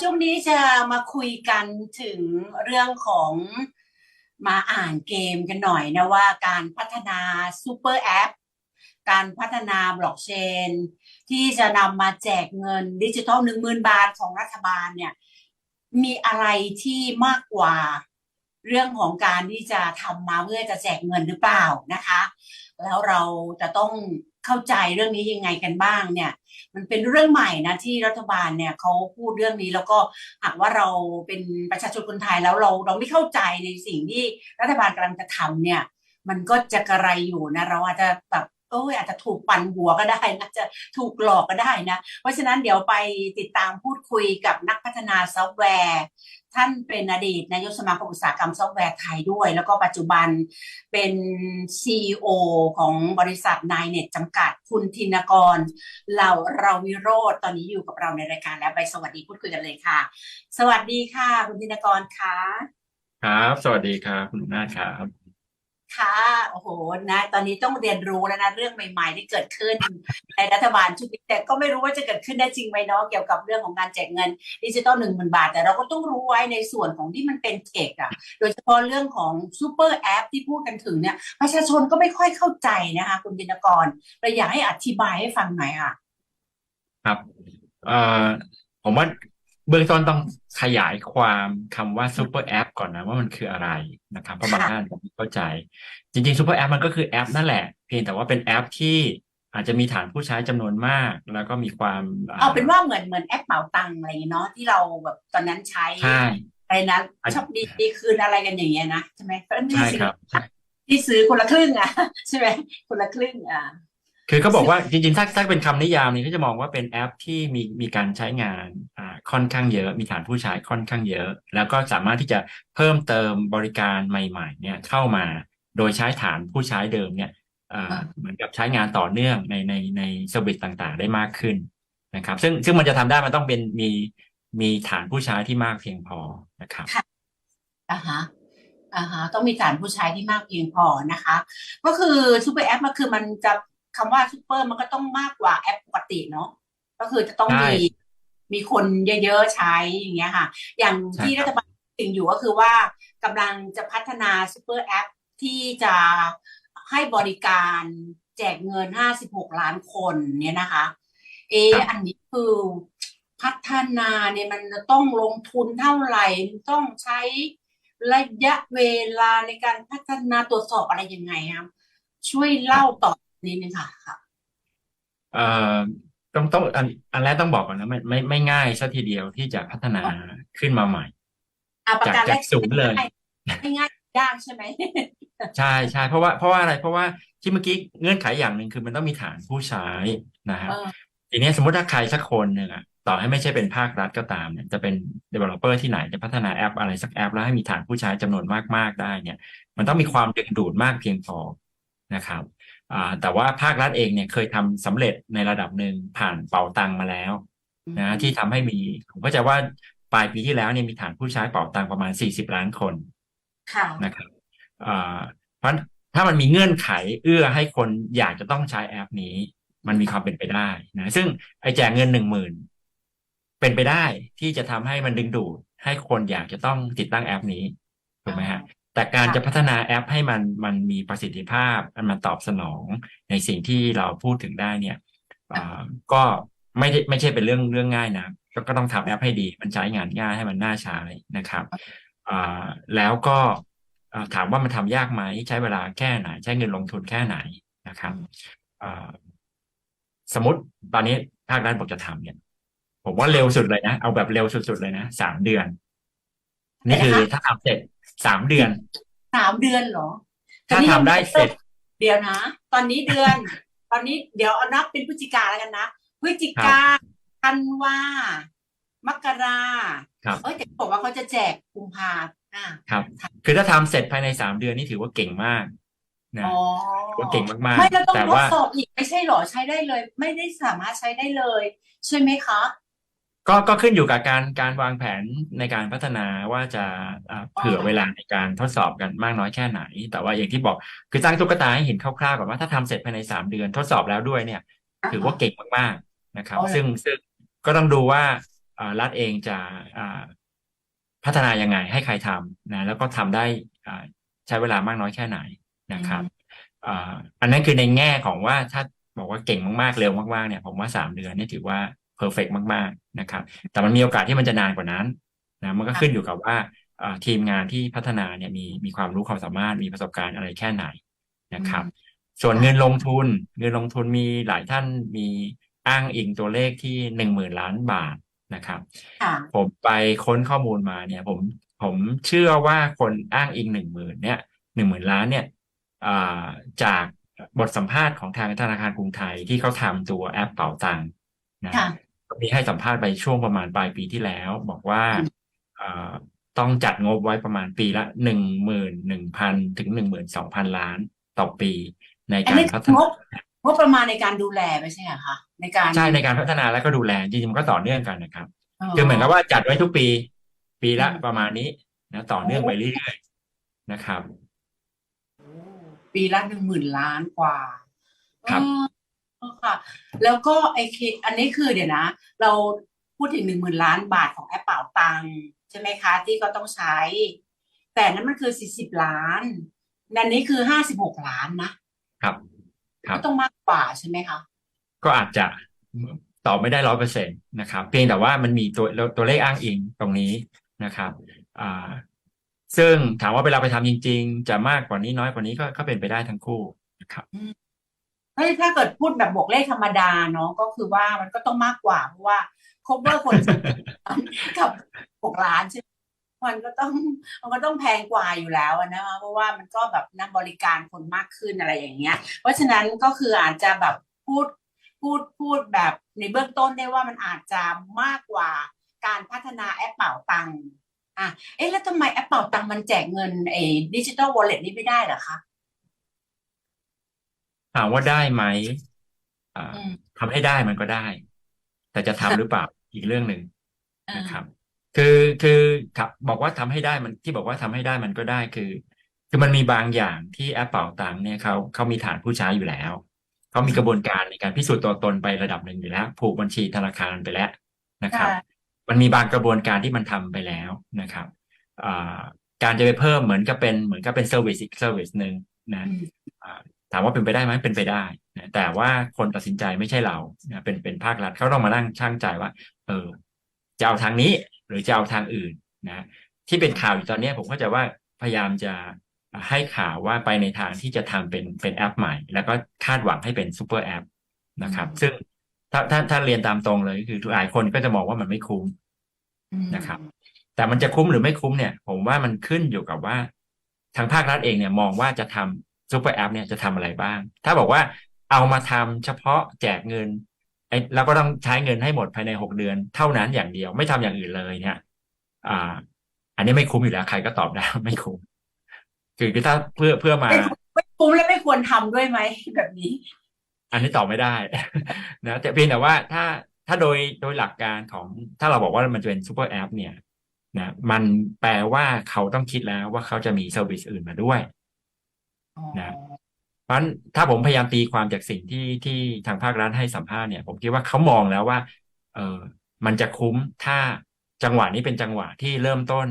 ช่วงนี้จะมาคุยกันถึงเรื่องของมาอ่านเกมกันหน่อยนะว่าการพัฒนาซูเปอร์แอปการพัฒนาบล็อกเชน ที่จะนำมาแจกเงินดิจิทัลหนึ่งหมื่นบาทของรัฐบาลเนี่ยมีอะไรที่มากกว่าเรื่องของการที่จะทำมาเพื่อจะแจกเงินหรือเปล่านะคะ แล้วเราจะต้อง เข้าใจเรื่องนี้ยังไงกันบ้างเนี่ย มันเป็นเรื่องใหม่นะที่รัฐบาลเนี่ยเขาพูดเรื่องนี้แล้วก็หากว่าเราเป็นประชาชนคนไทยแล้วเราเราไม่เข้าใจในสิ่งที่รัฐบาลกำลังจะทำเนี่ย มันก็จะกระไรอยู่นะเราอาจจะแบบ เอออาจจะถูกปั่นหัวก็ได้นะจะถูกหลอกก็ได้นะ เพราะฉะนั้นเดี๋ยวไปติดตามพูดคุยกับนักพัฒนาซอฟต์แวร์ ท่านเป็นอดีตนายกสมาคมอุตสาหกรรมซอฟต์แวร์ไทยด้วย แล้วก็ปัจจุบันเป็น CEO ของบริษัทนายเน็ตจำกัดคุณธินกรเหล่าเราวิโรธตอนนี้อยู่กับเราในรายการแล้วไปสวัสดีพูดคุยกันเลยค่ะ สวัสดีค่ะ คุณธินกรค่ะครับ สวัสดีครับคุณนาครับ ค่ะโอ้โหนะ ตอนนี้ต้องเรียนรู้แล้วนะเรื่องใหม่ ๆ ที่เกิดขึ้น ในรัฐบาลชุดนี้แต่ก็ไม่รู้ว่าจะเกิดขึ้นได้จริงไหมเนาะเกี่ยวกับเรื่องของการแจกเงินดิจิตอลหนึ่งหมื่นบาท แต่เราก็ต้องรู้ไว้ในส่วนของที่มันเป็นเทคอะโดยเฉพาะเรื่องของซูเปอร์แอปที่พูดกันถึงเนี่ยประชาชนก็ไม่ค่อยเข้าใจนะคะคุณบินกรเราอยากให้อธิบายให้ฟังหน่อยค่ะ ครับเอ่อผมว่า เบื้องต้นต้องขยายความคำว่าซูเปอร์แอปก่อนนะว่ามันคืออะไรนะครับเพราะบางค่ะท่านไม่เข้าใจ จริงๆซูเปอร์แอปมันก็คือแอปนั่นแหละ เพียงแต่ว่าเป็นแอปที่อาจจะมีฐานผู้ใช้จำนวนมาก แล้วก็มีความเอาเป็นว่าเหมือนเหมือนแอปเป๋าตังค์อะไรอย่างเงี้ยเนาะที่เราแบบตอนนั้นใช้ใช่อะไรนะอันชอบดีดีคืนอะไรกันอย่างเงี้ยนะใช่ไหมก็ไม่ใช่ซื้อครับใช่ที่ซื้อคนละครึ่งอะใช่ไหมคนละครึ่งอะ คือเขาบอกว่าจริงๆถ้าถ้าเป็นคำนิยามนี้ก็จะมองว่าเป็นแอปที่มีมีการใช้งานอ่าค่อนข้างเยอะ มีฐานผู้ใช้ค่อนข้างเยอะ แล้วก็สามารถที่จะเพิ่มเติมบริการใหม่ๆเนี่ยเข้ามาโดยใช้ฐานผู้ใช้เดิมเนี่ยอ่าอ่าเหมือนกับใช้งานต่อเนื่องในในในเซอร์วิสต่างๆ ได้มากขึ้นนะครับ ซึ่งซึ่งมันจะทำได้มันต้องเป็นมีมีฐานผู้ใช้ที่มากเพียงพอนะครับอ่าฮะอ่าฮะต้องมีฐานผู้ใช้ที่มากเพียงพอนะคะ ก็คือซูเปอร์แอปมันคือมันจะ คำว่าซูเปอร์มันก็ต้องมากกว่าแอปปกติเนาะก็คือจะต้องใช่มีมีคนเยอะๆใช้อย่างเงี้ยค่ะ อย่างใช่ที่ครัรับฐบาลถึงอยู่ก็คือว่ากำลังจะพัฒนาซูเปอร์แอปที่จะให้บริการแจกเงิน 56 ล้านคนเนี่ยนะคะ เอครัะบอันนี้คือพัฒนาเนี่ยมันจะต้องลงทุนเท่าไหร่มันต้องใช้ระยะเวลาในการพัฒนาตรวจสอบอะไรยังไงครับช่วยเล่าต่อ นิดนึงค่ะค่ะเอ่อต้องต้องอันอันแรกต้องบอกก่อนนะไม่ไม่ไม่ง่ายซะทีเดียวที่จะพัฒนาขึ้นมาใหม่อะประจากการแรจากกศูนย์เลยไม่ง่ายยากใช่ไหมใช่ใช่เพราะว่าเพราะว่าอะไรเพราะว่าที่เมื่อกี้เงื่อนไขอย่างหนึ่งคือมันต้องมีฐานผู้ใช้นะฮะเออทีนี้สมมติถ้าใครสักคนหนึ่งอะต่อให้ไม่ใช่เป็นภาครัฐก็ตามเนี่ยจะเป็น developer ที่ไหนจะพัฒนาแอปอะไรสักแอป แล้วให้มีฐานผู้ใช้จำนวนมากๆได้เนี่ย มันต้องมีความดึงดูดมากเพียงพอนะครับอ่า แต่ว่าภาครัฐเองเนี่ยเคยทำสำเร็จในระดับหนึ่งผ่านเป๋าตังมาแล้วนะที่ทำให้มีผมก็จะว่าปลายปีที่แล้วเนี่ยมีฐานผู้ใช้เป๋าตังประมาณ 40 ล้านคนค่ะนะครับอ่าเพราะถ้ามันมีเงื่อนไขเอื้อให้คนอยากจะต้องใช้แอปนี้ มันมีความเป็นไปได้นะซึ่งไอ้แจกเงินหนึ่งหมื่นเป็นไปได้ที่จะทำให้มันดึงดูดให้คนอยากจะต้องติดตั้งแอปนี้ถูกไหมฮะ แต่การจะพัฒนาแอปให้มันมันมีประสิทธิภาพมันตอบสนองในสิ่งที่เราพูดถึงได้เนี่ยอ่าก็ไม่ได้ไม่ใช่เป็นเรื่องเรื่องง่ายนะก็ก็ต้องทำแอปให้ดี มันใช้งานง่ายให้มันน่าใช้นะครับอ่าแล้วก็อ่าถามว่ามันทำยากไหมใช้เวลาแค่ไหน ใช้เงินลงทุนแค่ไหนนะครับอ่าสมมติตอนนี้ภาครัฐบอกจะทำเนี่ย ผมว่าเร็วสุดเลยนะ เอาแบบเร็วสุดๆเลยนะสามเดือน นี่คือถ้าทำเสร็จ สามเดือนสามเดือนเหรอถ้าทำได้เสร็จ เดี๋ยวนะ ตอนนี้เดือน ตอนนี้เดี๋ยวเอานับเป็นพฤศจิกาแล้วกันนะพฤศจิกาธันวามกราครับเอ้ยแต่บอกว่าเขาจะแจกกุมภาอ่าครับ คือถ้าทำเสร็จภายในสามเดือนนี่ถือว่าเก่งมากนะอ๋อถือว่าเก่งมากไม่แล้วต้อๆงแต่ทดว่าสอบอีกไม่ใช่เหรอใช้ได้เลย ไม่ได้สามารถใช้ได้เลย ใช่ไหมคะ ก็ก็ขึ้นอยู่กับการการวางแผนในการพัฒนาว่าจะอ่าเผื่อเวลาในการทดสอบกันมากน้อยแค่ไหน แต่ว่าอย่างที่บอกคือตั้งตุ๊กตาให้เห็นคร่าวๆก่อนว่าถ้าทำเสร็จภายในสามเดือนทดสอบแล้วด้วยเนี่ย ถือว่าเก่งมากๆนะครับอ๋อเหรอซึ่งซึ่งก็ต้องดูว่าอ่ารัฐเองจะอ่าพัฒนายังไงให้ใครทำนะแล้วก็ทำได้อ่าใช้เวลามากน้อยแค่ไหนนะครับอ่าอันนั้นคือในแง่ของว่าถ้าบอกว่าเก่งมากๆเร็วมากๆเนี่ย ผมว่าสามเดือนเนี่ยถือว่า เพอร์เฟกมาก ๆ นะครับ แต่มันมีโอกาสที่มันจะนานกว่านั้นนะมันก็ขึ้นอยู่กับว่าอ่าทีมงานที่พัฒนาเนี่ยมีมีความรู้ความสามารถมีประสบการณ์อะไรแค่ไหนนะครับ ส่วนเงินลงทุนเงินลงทุนมีหลายท่านมีอ้างอิงตัวเลขที่หนึ่งหมื่นล้านบาทนะครับค่ะผมไปค้นข้อมูลมาเนี่ย ผมผมเชื่อว่าคนอ้างอิงหนึ่งหมื่นเนี่ยหนึ่งหมื่นล้านเนี่ยอ่าจากบทสัมภาษณ์ของทางธนาคารกรุงไทยที่เขาทำตัวแอปเป๋าตังค์ นะค่ะมีให้สัมภาษณ์ไปช่วงประมาณปลายปีที่แล้ว บอกว่าอืมอ่าต้องจัดงบไว้ประมาณปีละหนึ่งหมื่นหนึ่งพันถึงหนึ่งหมื่นสองพันล้านต่อปีในอันการนี้พัฒงนาบงบประมาณในการดูแลไม่ใช่เหรอคะในการใช่ในการพัฒนาและก็ดูแลจริงๆมันก็ต่อเนื่องกันนะครับอ๋อคือเหมือนกับว่าจัดไว้ทุกปี ปีละอืมประมาณนี้นะต่อเนื่องไปเรื่อยๆนะครับ ปีละหนึ่งหมื่นล้านกว่าครับเออ ค่ะ แล้วก็ไอเคอันนี้คือเดี๋ยวนะ เราพูดถึงหนึ่งหมื่นล้านบาทของแอปเป่าตังค์ใช่ไหมคะ ที่ก็ต้องใช้ แต่นั้นมันคือสี่สิบล้านนันนี้คือห้าสิบหกล้านนะครับครับก็ต้องมากกว่าใช่ไหมคะ ก็อาจจะตอบไม่ได้ร้อยเปอร์เซ็นต์นะครับ เพียงแต่ว่ามันมีตัวตัวเลขอ้างอิงตรงนี้นะครับอ่าซึ่งถามว่าเวลาไปทำจริง ๆ จะมากกว่านี้น้อยกว่านี้ก็ก็เป็นไปได้ทั้งคู่นะครับ เฮ้ยถ้าเกิดพูดแบบบวกเลขธรรมดาเนาะก็คือว่ามันก็ต้องมากกว่า เพราะว่า cover คนกับหกล้านใช่ไหมมันก็ต้องมันก็ต้องแพงกว่าอยู่แล้วนะเพราะว่ามันก็แบบนักบริการคนมากขึ้นอะไรอย่างเงี้ย เพราะฉะนั้นก็คืออาจจะแบบพูดพูดพูดแบบในเบื้องต้นได้ว่ามันอาจจะมากกว่าการพัฒนาแอปเป่าตังค์อะเอ๊ะแล้วทำไมแอปเป่าตังค์มันแจกเงินไอ้ดิจิ t a ลวอลเล็ตนี้ไม่ได้หรอคะ ถามว่าได้ไหมอ่าอืมทำให้ได้มันก็ได้ แต่จะทำหรือเปล่าอีกเรื่องหนึ่งอ่านะครับ คือคือครับบอกว่าทำให้ได้มันที่บอกว่าทำให้ได้มันก็ได้คือ คือมันมีบางอย่างที่แอปเป่าตังค์เนี่ยเขาเขามีฐานผู้ใช้อยู่แล้วเขามีกระบวนการในการพิสูจน์ตัวตนไประดับหนึ่งอยู่แล้ว ผูกบัญชีธนาคารไปแล้วนะครับค่ะมันมีบางกระบวนการที่มันทำไปแล้วนะครับอ่าการจะไปเพิ่มเหมือนกับเป็นเหมือนกับเป็นเซอร์วิสอีกเซอร์วิสหนึ่งนะ อืมอ่า ถามว่าเป็นไปได้ไหมเป็นไปได้นะแต่ว่าคนตัดสินใจไม่ใช่เรานะเป็นเป็นภาครัฐเขาต้องมานั่งช่างใจว่า เออจะเอาทางนี้หรือจะเอาทางอื่นนะที่เป็นข่าวอยู่ตอนนี้ผมเข้าใจว่าพยายามจะให้ข่าวว่าไปในทางที่จะทำเป็นเป็นแอปใหม่ แล้วก็คาดหวังให้เป็นซูเปอร์แอปนะครับ ซึ่งถ้าถ้าถ้าเรียนตามตรงเลยคือหลายคนก็จะมองว่ามันไม่คุ้มอืมนะครับ แต่มันจะคุ้มหรือไม่คุ้มเนี่ย ผมว่ามันขึ้นอยู่กับว่าทางภาครัฐเองเนี่ยมองว่าจะทำ ซูเปอร์แอปเนี่ยจะทำอะไรบ้าง ถ้าบอกว่าเอามาทำเฉพาะแจกเงินไอ้แล้วก็ต้องใช้เงินให้หมดภายในหกเดือน เท่านั้นอย่างเดียวไม่ทำอย่างอื่นเลยเนี่ย อ่า อันนี้ไม่คุ้มอยู่แล้วใครก็ตอบได้ไม่คุ้มคือคือถ้าเพื่อเพื่อมาไม่ไม่คุ้มและไม่ควรทำด้วยไหมแบบนี้ อันนี้ตอบไม่ได้นะแต่เพียงแต่ว่าถ้าถ้าโดยโดยหลักการของถ้าเราบอกว่ามันจะเป็นซูเปอร์แอปเนี่ยนะมันแปลว่าเขาต้องคิดแล้วว่าเขาจะมีเซอร์วิสอื่นมาด้วย นะเพราะฉะนั้นถ้าผมพยายามตีความจากสิ่งที่ที่ทางภาครัฐให้สัมภาษณ์เนี่ย ผมคิดว่าเขามองแล้วว่า เออมันจะคุ้มถ้าจังหวะนี้เป็นจังหวะที่เริ่มต้น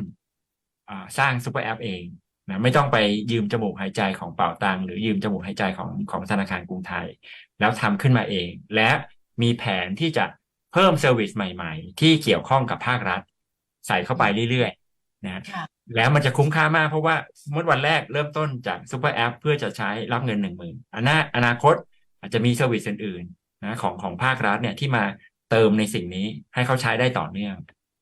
สร้างซูเปอร์แอปเองนะไม่ต้องไปยืมจมูกหายใจของเป่าตังหรือยืมจมูกหายใจของของธนาคารกรุงไทย แล้วทำขึ้นมาเอง และมีแผนที่จะเพิ่มเซอร์วิสใหม่ ๆ ที่เกี่ยวข้องกับภาครัฐ ใส่เข้าไปเรื่อยๆ นะค่ะแล้วมันจะคุ้มค่ามากเพราะว่าเมื่อวันแรกเริ่มต้นจากซูเปอร์แอปเพื่อจะใช้รับเงินหนึ่งหมื่นอนาอนาคตอาจจะมีเซอร์วิสอื่นๆนะของของภาครัฐเนี่ยที่มาเติมในสิ่งนี้ให้เขาใช้ได้ต่อเนื่อง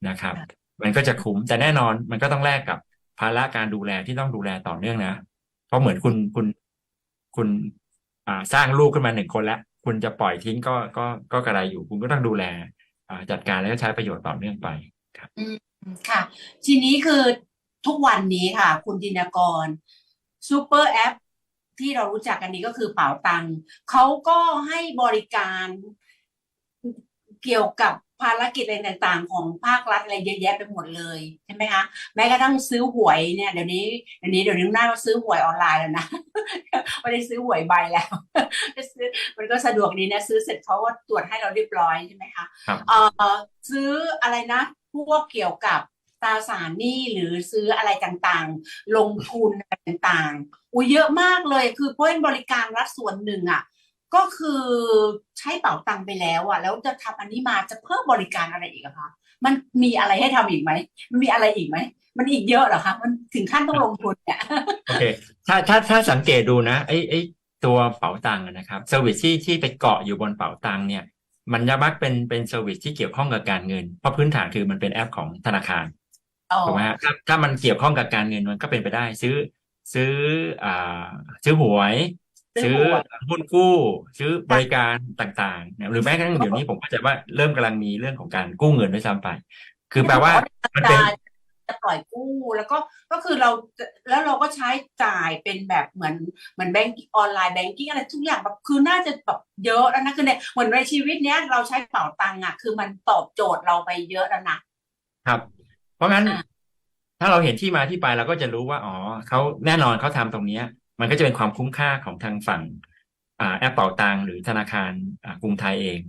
นะครับค่ะมันก็จะคุ้มแต่แน่นอนมันก็ต้องแลกกับภาระการดูแลที่ต้องดูแลต่อเนื่องนะ เพราะเหมือนคุณคุณคุณอ่าสร้างลูกขึ้นมาหนึ่งคนแล้วคุณจะปล่อยทิ้งก็ก็ก็กระไรอยู่ คุณก็ต้องดูแล อ่าจัดการแล้วก็ใช้ประโยชน์ต่อเนื่องไปค่ะ ทีนี้คือทุกวันนี้ค่ะ คุณดินกรซูเปอร์แอปที่เรารู้จักกันนี้ก็คือเป๋าตังค์เขาก็ให้บริการเกี่ยวกับภารกิจอะไรต่างๆ ของภาครัฐอะไรเยอะแยะไปหมดเลยใช่ไหมคะแม้กระทั่งซื้อหวยเนี่ยเดี๋ยวนี้เดี๋ยวนี้เดี๋ยวนี้น่าจะซื้อหวยออนไลน์แล้วนะไม่ได้ซื้อหวยใบแล้วซื้อมันก็สะดวกดีนะซื้อเสร็จเขาก็ตรวจให้เราเรียบร้อยใช่ไหมคะครับเอ่อซื้ออะไรนะ พวกเกี่ยวกับตราสารหนี้หรือซื้ออะไรต่างๆ ลงทุนต่างๆอุ้ยเยอะมากเลยคือเพราะเป็นบริการรัฐส่วนหนึ่งอะก็คือใช้เป๋าตังไปแล้วอะ แล้วจะทำอันนี้มาจะเพิ่มบริการอะไรอีกอะคะมันมีอะไรให้ทำอีกไหมมันมีอะไรอีกไหมมันอีกเยอะเหรอคะมันถึงขั้นต้องลงทุนเนี่ยโอเคถ้าถ้าถ้าสังเกตดูนะไอ้ไอ้ตัวเป๋าตังนะครับเซอร์วิสที่ที่ไปเกาะอยู่บนเป๋าตังเนี่ย มันจะมักเป็นเป็นเซอร์วิสที่เกี่ยวข้องกับการเงิน เพราะพื้นฐานคือมันเป็นแอปของธนาคารอ๋อถูกไหมฮะถ้าถ้ามันเกี่ยวข้องกับการเงินมันก็เป็นไปได้ ซื้อ ซื้ออ่าซื้อหวย ซื้ซื้ออหวยหุ้นกู้ ซื้อบริการต่างๆนะหรือแม้กระทั่งเดี๋ยวนี้ผมเข้าใจว่าเริ่มกำลังมีเรื่องของการกู้เงินด้วยซ้ำไป คือแปลว่ามันเป็น จะจะปล่อยกู้แล้วก็ก็คือเราแล้วเราก็ใช้จ่ายเป็นแบบเหมือนเหมือนแบงก์ออนไลน์แบงกิ้งอะไรทุกอย่างแบบคือน่าจะแบบเยอะแล้วนะคือเนี่ยเหมือนในชีวิตเนี้ยเราใช้เป๋าตังค์อะคือมันตอบโจทย์เราไปเยอะแล้วนะครับ เพราะงั้นอ่าถ้าเราเห็นที่มาที่ไปเราก็จะรู้ว่าอ๋อเขาแน่นอนเขาทำตรงเนี้ย มันก็จะเป็นความคุ้มค่าของทางฝั่งอ่าแอปเป๋าตังค์หรือธนาคารอ่ากรุงไทยเอง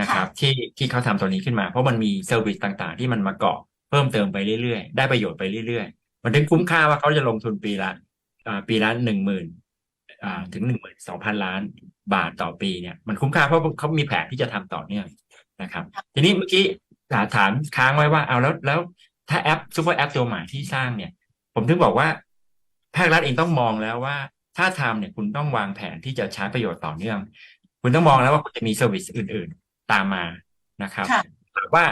นะครับ ที่ที่เขาทำตัวนี้ขึ้นมา เพราะมันมีเซอร์วิสต่างๆ ที่มันมาเกาะ เพิ่มเติมไปเรื่อยๆ ได้ประโยชน์ไปเรื่อยๆ มันถึงคุ้มค่าว่าเขาจะลงทุนปีละอ่าปีละหนึ่งหมื่นอ่าถึงหนึ่งหมื่นสองพันล้านบาทต่อปีเนี่ยมันคุ้มค่าเพราะเขามีแผนที่จะทำต่อเนื่องนะครับ ทีนี้เมื่อกี้ถามถามค้างไว้ว่าเอาแล้วแล้วถ้าแอปซูเปอร์แอปตัวใหม่ที่สร้างเนี่ย ผมถึงบอกว่าภาครัฐเองต้องมองแล้วว่า ถ้าทำเนี่ยคุณต้องวางแผนที่จะใช้ประโยชน์ต่อเนื่อง คุณต้องมองแล้วว่าคุณจะมีเซอร์วิสอื่น ๆ ตามมานะครับค่ะแต่ว่า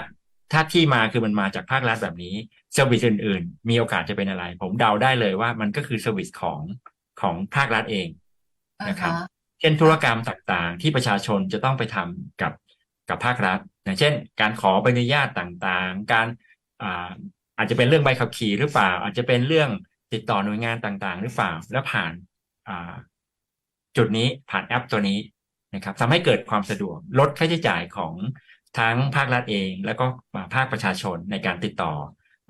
ถ้าที่มาคือมันมาจากภาครัฐแบบนี้เซอร์วิสอื่น ๆ มีโอกาสจะเป็นอะไร ผมเดาได้เลยว่ามันก็คือเซอร์วิสของของภาครัฐเองนะครับอ่าฮะเช่นธุรกรรมต่างๆ ที่ประชาชนจะต้องไปทำกับกับภาครัฐอย่างเช่น การขอใบอนุญาตต่างๆ การอ่าอาจจะเป็นเรื่องใบขับขี่หรือเปล่า อาจจะเป็นเรื่องติดต่อหน่วยงานต่างๆ หรือเปล่าแล้วผ่านอ่าจุดนี้ผ่านแอปตัวนี้นะครับทำให้เกิดความสะดวกลดค่าใช้จ่ายของ ทั้งภาครัฐเอง แล้วก็ภาคประชาชนในการติดต่อ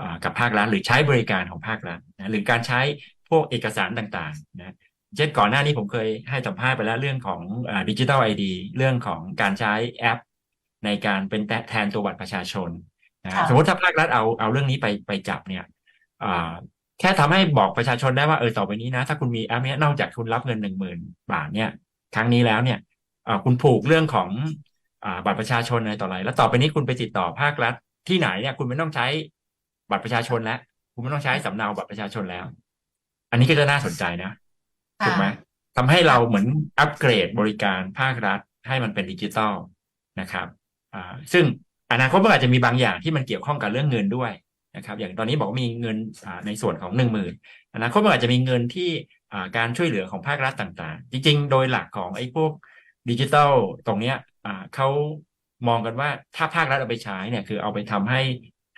อากับภาครัฐหรือใช้บริการของภาครัฐนะหรือการใช้พวกเอกสารต่างๆนะเช่นก่อนหน้านี้ผมเคยให้สัมภาษณ์ไปแล้วเรื่องของดิจิทัลไอดีเรื่องของการใช้แอป ในการเป็นแทนตัวบัตรประชาชนนะค่ะสมมติถ้าภาครัฐเอาเอาเรื่องนี้ไปไปจับเนี่ยอ่าแค่ทำให้บอกประชาชนได้ว่าเออต่อไปนี้นะ ถ้าคุณมีแอปเนี้ยนอกจากคุณรับเงินหนึ่งหมื่นบาทเนี่ยครั้งนี้แล้วเนี่ยอ่าคุณผูกเรื่องของอ่า บัตรประชาชนอะไรต่ออะไรแล้วต่อไปนี้คุณไปติดต่อภาครัฐที่ไหนเนี่ยคุณไม่ต้องใช้บัตรประชาชนแล้วคุณไม่ต้องใช้สำเนาบัตรประชาชนแล้ว อันนี้ก็จะน่าสนใจนะถูกไหมทำให้เราเหมือนอัปเกรดบริการภาครัฐ ให้มันเป็นดิจิตอลนะครับอ่าซึ่งอนาคตมันอาจจะมีบางอย่างที่มันเกี่ยวข้องกับเรื่องเงินด้วยนะครับ อย่างตอนนี้บอกว่ามีเงินอ่าในส่วนของหนึ่งหมื่นอนาคตมันอาจจะมีเงินที่อ่าการช่วยเหลือของภาครัฐต่าง ๆ จริง ๆ โดยหลักของไอ้พวกดิจิตอลตรงเนี้ยอ่า เขามองกันว่าถ้าภาครัฐเอาไปใช้เนี่ยคือเอาไปทำให้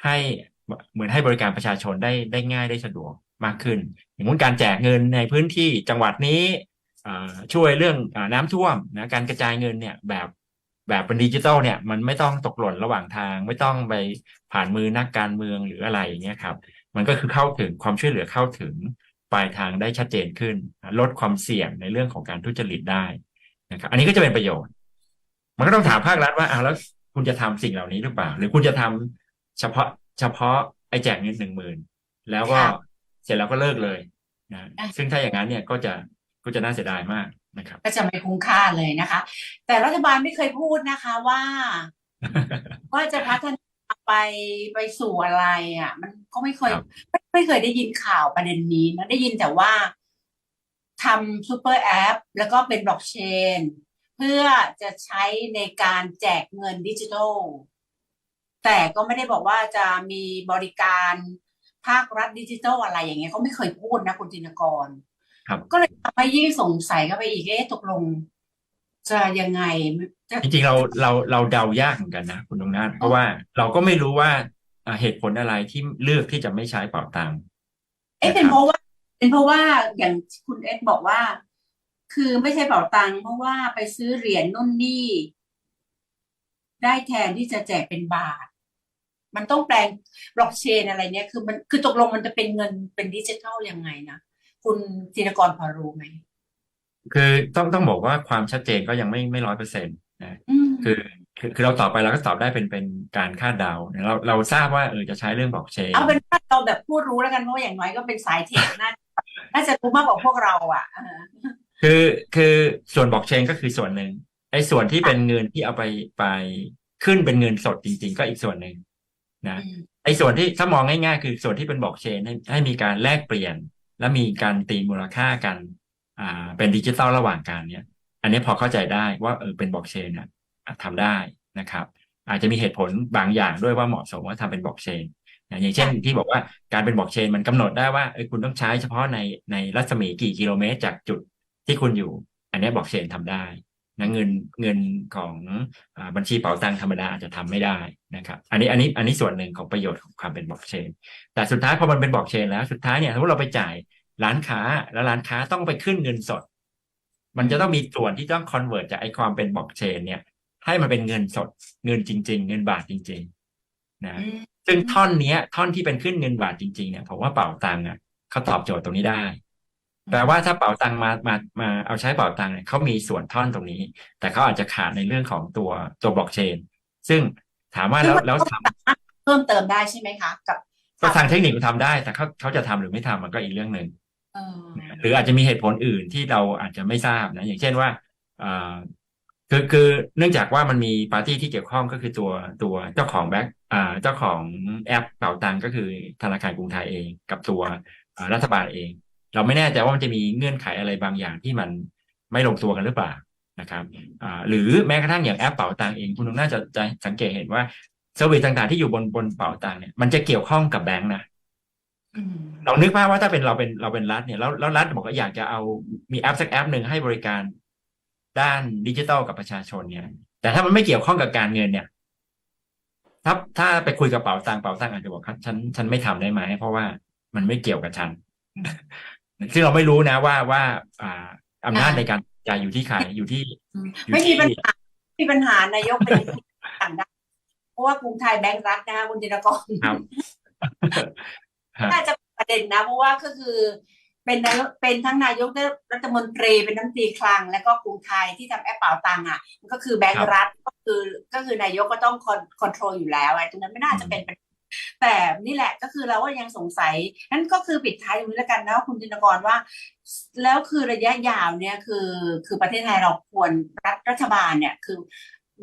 ให้เหมือนให้บริการประชาชนได้ได้ง่ายได้สะดวกมากขึ้น อย่างนู้นการแจกเงินในพื้นที่จังหวัดนี้ช่วยเรื่องอน้ำท่วมนะการกระจายเงินเนี่ยแบบแบบเป็นดิจิทัลเนี่ยมันไม่ต้องตกหล่นระหว่างทาง ไม่ต้องไปผ่านมือนักการเมืองหรืออะไรอย่างเงี้ยครับมันก็คือเข้าถึงความช่วยเหลือเข้าถึงปลายทางได้ชัดเจนขึ้น ลดความเสี่ยงในเรื่องของการทุจริตได้นะครับอันนี้ก็จะเป็นประโยชน์ มันก็ต้องถามภาครัฐว่าอ้าวแล้วคุณจะทำสิ่งเหล่านี้หรือเปล่า หรือคุณจะทำเฉพาะเฉพาะไอ้แจกเงินหนึ่งหมื่นแล้วก็ค่ะเสร็จแล้วก็เลิกเลยนะอะซึ่งถ้าอย่างนั้นเนี่ยก็จะก็จะน่าเสียดายมากนะครับ ก็จะไม่คุ้มค่าเลยนะคะ แต่รัฐบาลไม่เคยพูดนะคะว่าว่าจะพัฒนาไปไปสู่อะไรอะ มันก็ไม่เคยครับไม่ไม่เคยได้ยินข่าวประเด็นนี้นะได้ยินแต่ว่าทำซูเปอร์แอป แล้วก็เป็นบล็อกเชนเพื่อจะใช้ในการแจกเงินดิจิทัล แต่ก็ไม่ได้บอกว่าจะมีบริการภาครัฐดิจิทัลอะไรอย่างเงี้ยเขาไม่เคยพูดนะคุณจินกร ครับ ก็เลยทำให้ยิ่งสงสัยเข้าไปอีกเอ๊ะตกลง จะยังไงจะจริงๆเราเราเราเดายากเหมือนกันนะคุณตรงนั้นเพราะว่าเราก็ไม่รู้ว่าอ่าเหตุผลอะไรที่เลือกที่จะไม่ใช้เป๋าตังค์เอ๊ะเป็นเพราะว่า เป็นเพราะว่าอย่างคุณเอ็กบอกว่า คือไม่ใช่เป๋าตังค์เพราะว่าไปซื้อเหรียญนู่นนี่ในได้แทนที่จะแจกเป็นบาท มันต้องแปลงบล็อกเชนอะไรเนี่ยคือมันคือตกลงมันจะเป็นเงินเป็นดิจิทัลยังไงนะคุณจินกรพอรู้ไหมคือต้องต้องบอกว่าความชัดเจนก็ยังไม่ไม่ร้อยเปอร์เซ็นต์นะอืมคือคือคือเราตอบไปเราก็ตอบได้เป็นเป็นการคาดเดาเราเราทราบว่าเออจะใช้เรื่องบล็อกเชนเอาเป็นว่าเราแบบพูดรู้แล้วกันเพราะว่าอย่างน้อยก็เป็นสายเทคน่าน่าจะรู้มากกว่าพวกเราอะเออ คือคือส่วนบล็อกเชนก็คือส่วนหนึ่งไอ้ส่วนที่เป็นเงินที่เอาไปไปขึ้นเป็นเงินสดจริง ๆ ก็อีกส่วนหนึ่งนะอืมไอ้ส่วนที่ถ้ามองง่ายๆ คือส่วนที่เป็นบล็อกเชนให้ให้มีการแลกเปลี่ยน และมีการตีมูลค่ากัน อ่า เป็นดิจิตอลระหว่างกันเนี่ย อันนี้พอเข้าใจได้ว่าเออเป็นบล็อกเชนเนี่ยอะทำได้นะครับ อาจจะมีเหตุผลบางอย่างด้วยว่าเหมาะสมว่าทำเป็นบล็อกเชนนะอย่างเช่นที่บอกว่าการเป็นบล็อกเชนมันกำหนดได้ว่าเออคุณต้องใช้เฉพาะในในรัศมีกี่กิโลเมตรจากจุด ที่คุณอยู่ อันนี้บล็อกเชนทำได้นะเงินเงินของอาบัญชีเป๋าตังค์ธรรมดาอาจจะทำไม่ได้นะครับ อันนี้อันนี้อันนี้ส่วนหนึ่งของประโยชน์ของความเป็นบล็อกเชน แต่สุดท้ายพอมันเป็นบล็อกเชนแล้วสุดท้ายเนี่ยถ้าเราไปจ่ายร้านค้าแล้วร้านค้าต้องไปขึ้นเงินสด มันจะต้องมีส่วนที่ต้องคอนเวิร์ตจากไอความเป็นบล็อกเชน เนี่ย ให้มันเป็นเงินสด เงินจริง ๆ เงินบาทจริง ๆ นะอืมซึ่งท่อนเนี้ย ท่อนที่เป็นขึ้นเงินบาทจริงๆเนี่ยผมว่าเป๋าตังค์อะเขาตอบโจทย์ตรงนี้ได้ แปลว่าถ้าเป๋าตังค์มามามาเอาใช้เป๋าตังค์เนี่ยเขามีส่วนท่อนตรงนี้ แต่เขาอาจจะขาดในเรื่องของตัวตัวบล็อกเชน ซึ่งถามว่าแล้วแล้วทำเพิ่มเติมได้ใช่ไหมคะ กับก็ทางเทคนิคทำได้ แต่เขาเขาจะทำหรือไม่ทำมันก็อีกเรื่องหนึ่งเออหรืออาจจะมีเหตุผลอื่นที่เราอาจจะไม่ทราบนะ อย่างเช่นว่าอ่าคือคือเนื่องจากว่ามันมีปาร์ตี้ที่เกี่ยวข้องก็คือตัวตัวเจ้าของแบ็คอ่าเจ้าของแอปเป๋าตังก็คือธนาคารกรุงไทยเอง กับตัวอ่ารัฐบาลเอง เราไม่แน่ใจว่ามันจะมีเงื่อนไขอะไรบางอย่างที่มันไม่ลงตัวกันหรือเปล่านะครับอ่าหรือแม้กระทั่งอย่างแอปเป๋าตังเอง คุณน่าจะจะสังเกตเห็นว่าเซอร์วิสต่างๆที่อยู่บนบนเป๋าตังเนี่ยมันจะเกี่ยวข้องกับแบงค์นะอืมเรานึกภาพว่าถ้าเป็นเราเป็นเราเป็นรัฐเนี่ยแล้วแล้วรัฐบอกว่าอยากจะเอามีแอปสักแอปหนึ่งให้บริการด้านดิจิทัลกับประชาชนเนี่ย แต่ถ้ามันไม่เกี่ยวข้องกับการเงินเนี่ย ถ้าถ้าไปคุยกับเป๋าตังเป๋าตังอาจจะบอกครับฉันฉันไม่ทำได้ไหมเพราะว่ามันไม่เกี่ยวกับฉัน ซึ่งเราไม่รู้นะว่าว่าอ่าอำนาจในการจ่ายอยู่ที่ใครอยู่ที่อืมอยู่ไม่มีที่ปัญหาไม่มีปัญหานายกเป็นต่างได้เพราะว่ากรุงไทยแบงก์รัฐนะคะคุณจินกรครับฮะน่าจะเป็นประเด็นนะเพราะว่าก็คือเป็นนายกเป็นทั้งนายกรัฐมนตรีเป็นทั้งตีคลัง แล้วก็กรุงไทยที่ทำแอปเป๋าตังค์อะมันก็คือแบงครัก์บรัฐก็คือก็คือนายกก็ต้องคอนคอนโทรลอยู่แล้วไอ้ตรงนั้นไม่น่าจะเป็นปัญหา แต่นี่แหละก็คือเราก็ยังสงสัยนั่นก็คือปิดท้ายตรงนี้แล้วกันนะคุณจินกรว่า แล้วคือระยะยาวเนี่ยคือคือประเทศไทยเราควรรัฐรัฐบาลเนี่ยคือ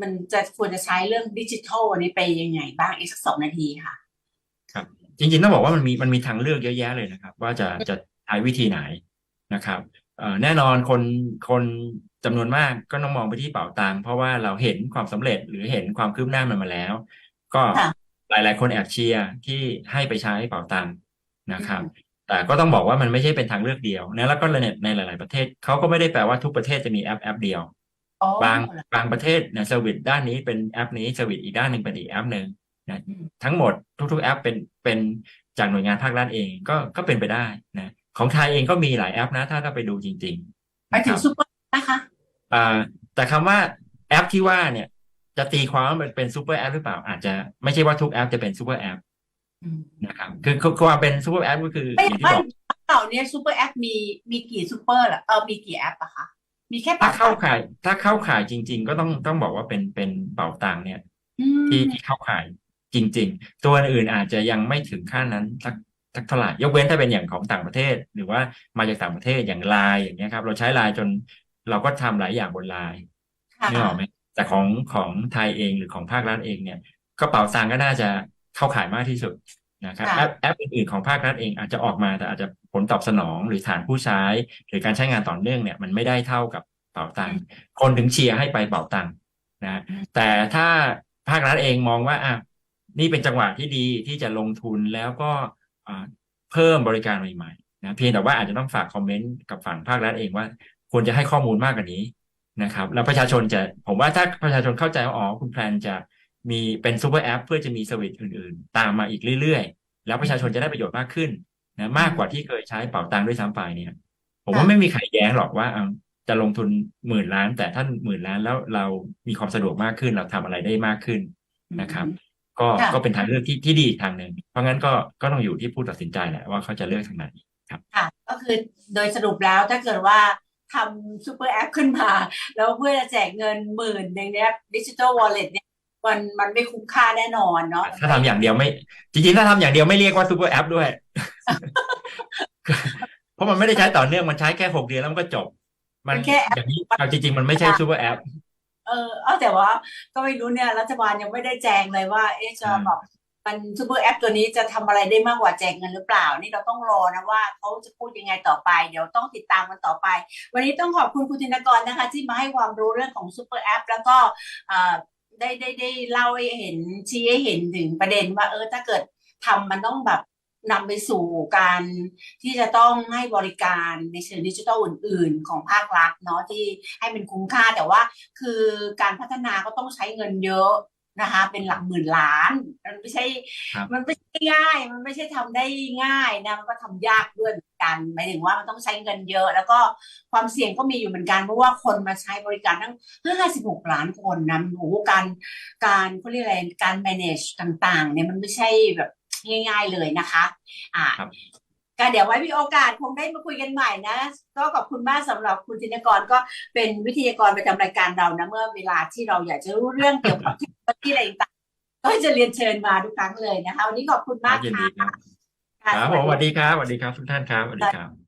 มันจะควรจะใช้เรื่องดิจิทัลอันนี้ไปยังไงบ้างอีกสักสองนาทีค่ะ ครับ จริงๆต้องบอกว่ามันมีมันมีทางเลือกเยอะแยะเลยนะครับ ว่าจะจะใช้วิธีไหนนะครับเอ่อแน่นอนคนคนจำนวนมากก็ต้องมองไปที่เป๋าตังค์เพราะว่าเราเห็นความสำเร็จหรือเห็นความคืบหน้ามันมาแล้ว ก็ค่ะ หลาย ๆ คนแอบเชียร์ที่ให้ไปใช้เป๋าตังค์นะครับ แต่ก็ต้องบอกว่ามันไม่ใช่เป็นทางเลือกเดียวนะแล้วก็ในในหลาย ๆ ประเทศเขาก็ไม่ได้แปลว่าทุกประเทศจะมีแอปแอปเดียวอ๋อบางบางประเทศเนี่ยเซอร์วิสด้านนี้เป็นแอปนี้เซอร์วิสอีกด้านหนึ่งเป็นอีกแอปหนึ่งนะอืมทั้งหมดทุก ๆ แอปเป็นเป็นจากหน่วยงานภาครัฐเองก็ก็เป็นไปได้นะของไทยเองก็มีหลายแอปนะ ถ้าถ้าไปดูจริงๆไปถึงนะครับซูเปอร์นะคะอ่าแต่คำว่าแอปที่ว่าเนี่ย จะตีความว่ามันเป็นซูเปอร์แอปหรือเปล่า อาจจะไม่ใช่ว่าทุกแอปจะเป็นซูเปอร์แอปอืมนะครับคือคือความเป็นซูเปอร์แอปก็คือไม่อย่างที่ไม่บอกเป่าเนี่ยซูเปอร์แอปมีมีกี่ซูเปอร์เหรอเออมีกี่แอปอะคะมีแค่ถ้าเป่าเข้าข่าย ถ้าเข้าข่ายจริง ๆ ก็ต้องต้องบอกว่าเป็นเป็นเป๋าตังค์เนี่ยอืมที่ที่เข้าข่ายจริง ๆ ตัวอื่นอาจจะยังไม่ถึงขั้นนั้นสักสักเท่าไหร่ยกเว้นถ้าเป็นอย่างของต่างประเทศ หรือว่ามาจากต่างประเทศอย่างไลน์อย่างเงี้ยครับ เราใช้ไลน์จนเราก็ทำหลายอย่างบนไลน์ค่ะนึกออกไหม แต่ของของไทยเองหรือของภาครัฐเองเนี่ยกระเป๋าตังค์ก็น่าจะเข้าข่ายมากที่สุดนะครับค่ะแอปแอปอื่นๆของภาครัฐเองอาจจะออกมาแต่อาจจะผลตอบสนองหรือฐานผู้ใช้ หรือการใช้งานต่อเนื่องเนี่ยมันไม่ได้เท่ากับเป๋าตังค์คนถึงเชียร์ให้ไปเป๋าตังค์นะอืมแต่ถ้าภาครัฐเองมองว่าอะนี่เป็นจังหวะที่ดีที่จะลงทุนแล้วก็อ่าเพิ่มบริการใหม่ๆนะเพียงแต่ว่าอาจจะต้องฝากคอมเมนต์กับฝั่งภาครัฐเองว่าควรจะให้ข้อมูลมากกว่านี้ นะครับ แล้วประชาชนจะผมว่าถ้าประชาชนเข้าใจว่าอ๋อคุณแพลนจะมีเป็นซูเปอร์แอปเพื่อจะมีสวิตอื่น ๆ ตามมาอีกเรื่อยๆ แล้วประชาชนจะได้ประโยชน์มากขึ้นนะมากกว่าที่เคยใช้เป๋าตังค์ด้วยซ้ำไปเนี่ย ผมว่าไม่มีใครแย้งหรอกว่าเอาจะลงทุนหมื่นล้าน แต่ท่านหมื่นล้านแล้วเรามีความสะดวกมากขึ้น เราทำอะไรได้มากขึ้นนะครับ ก็ค่ะก็เป็นทางเลือกที่ที่ดีอีกทางหนึ่งเพราะงั้นก็ก็ต้องอยู่ที่ผู้ตัดสินใจแหละว่าเขาจะเลือกทางไหนค่ะก็คือโดยสรุปแล้วถ้าเกิดว่า ทำซูเปอร์แอปขึ้นมา แล้วเพื่อจะแจกเงินหมื่นหนึ่งเนี้ยดิจิทัลวอลเล็ตเนี่ยมันมันไม่คุ้มค่าแน่นอนเนาะถ้าทำอย่างเดียวไม่ จริงๆ ถ้าทำอย่างเดียวไม่เรียกว่าซูเปอร์แอปด้วย เพราะมันไม่ได้ใช้ต่อเนื่องมันใช้แค่หกเดือนแล้วมันก็จบ มันมันแค่แอปอย่างนี้เอาจริง ๆ มันไม่ใช่ซูเปอร์แอปเออเอาแต่ว่าก็ไม่รู้เนี่ยรัฐบาลยังไม่ได้แจงเลยว่า เอ๊ะจะอืมแบบ มันซูเปอร์แอปตัวนี้จะทำอะไรได้มากกว่าแจกเงินหรือเปล่า นี่เราต้องรอนะว่าเขาจะพูดยังไงต่อไป เดี๋ยวต้องติดตามกันต่อไป วันนี้ต้องขอบคุณคุณธินกรนะคะ ที่มาให้ความรู้เรื่องของซูเปอร์แอปแล้วก็ได้ได้ได้เล่าให้เห็นชี้ให้เห็นถึงประเด็นว่าเออถ้าเกิดทำมันต้องแบบนำไปสู่การที่จะต้องให้บริการในเชิงดิจิทัลอื่น ๆ ของภาครัฐเนาะที่ให้มันคุ้มค่าแต่ว่าคือการพัฒนาก็ต้องใช้เงินเยอะ นะคะ เป็นหลักหมื่นล้าน มันไม่ใช่ครับมันไม่ใช่ง่าย มันไม่ใช่ทำได้ง่ายนะ มันก็ทำยากด้วยเหมือนกัน หมายถึงว่ามันต้องใช้เงินเยอะ แล้วก็ความเสี่ยงก็มีอยู่เหมือนกัน เพราะว่าคนมาใช้บริการทั้งห้าสิบหกล้านคนนะโอ้โหการ การเขาเรียกอะไร การ manage ต่าง ๆ เนี่ยมันไม่ใช่แบบง่าย ๆเลยนะคะ อ่าครับ ก็เดี๋ยวไว้มีโอกาสคงได้มาคุยกันใหม่นะ ก็ขอบคุณมากสำหรับคุณธินกรก็เป็นวิทยากรประจำรายการเรานะเมื่อเวลาที่เราอยากจะรู้เรื่องเกี่ยวกับที่อะไรต่างก็จะเรียนเชิญมาทุกครั้งเลยนะคะวันนี้ขอบคุณมากค่ะครับสวัสดีครับสวัสดีครับทุกท่านครับสวัสดีครับ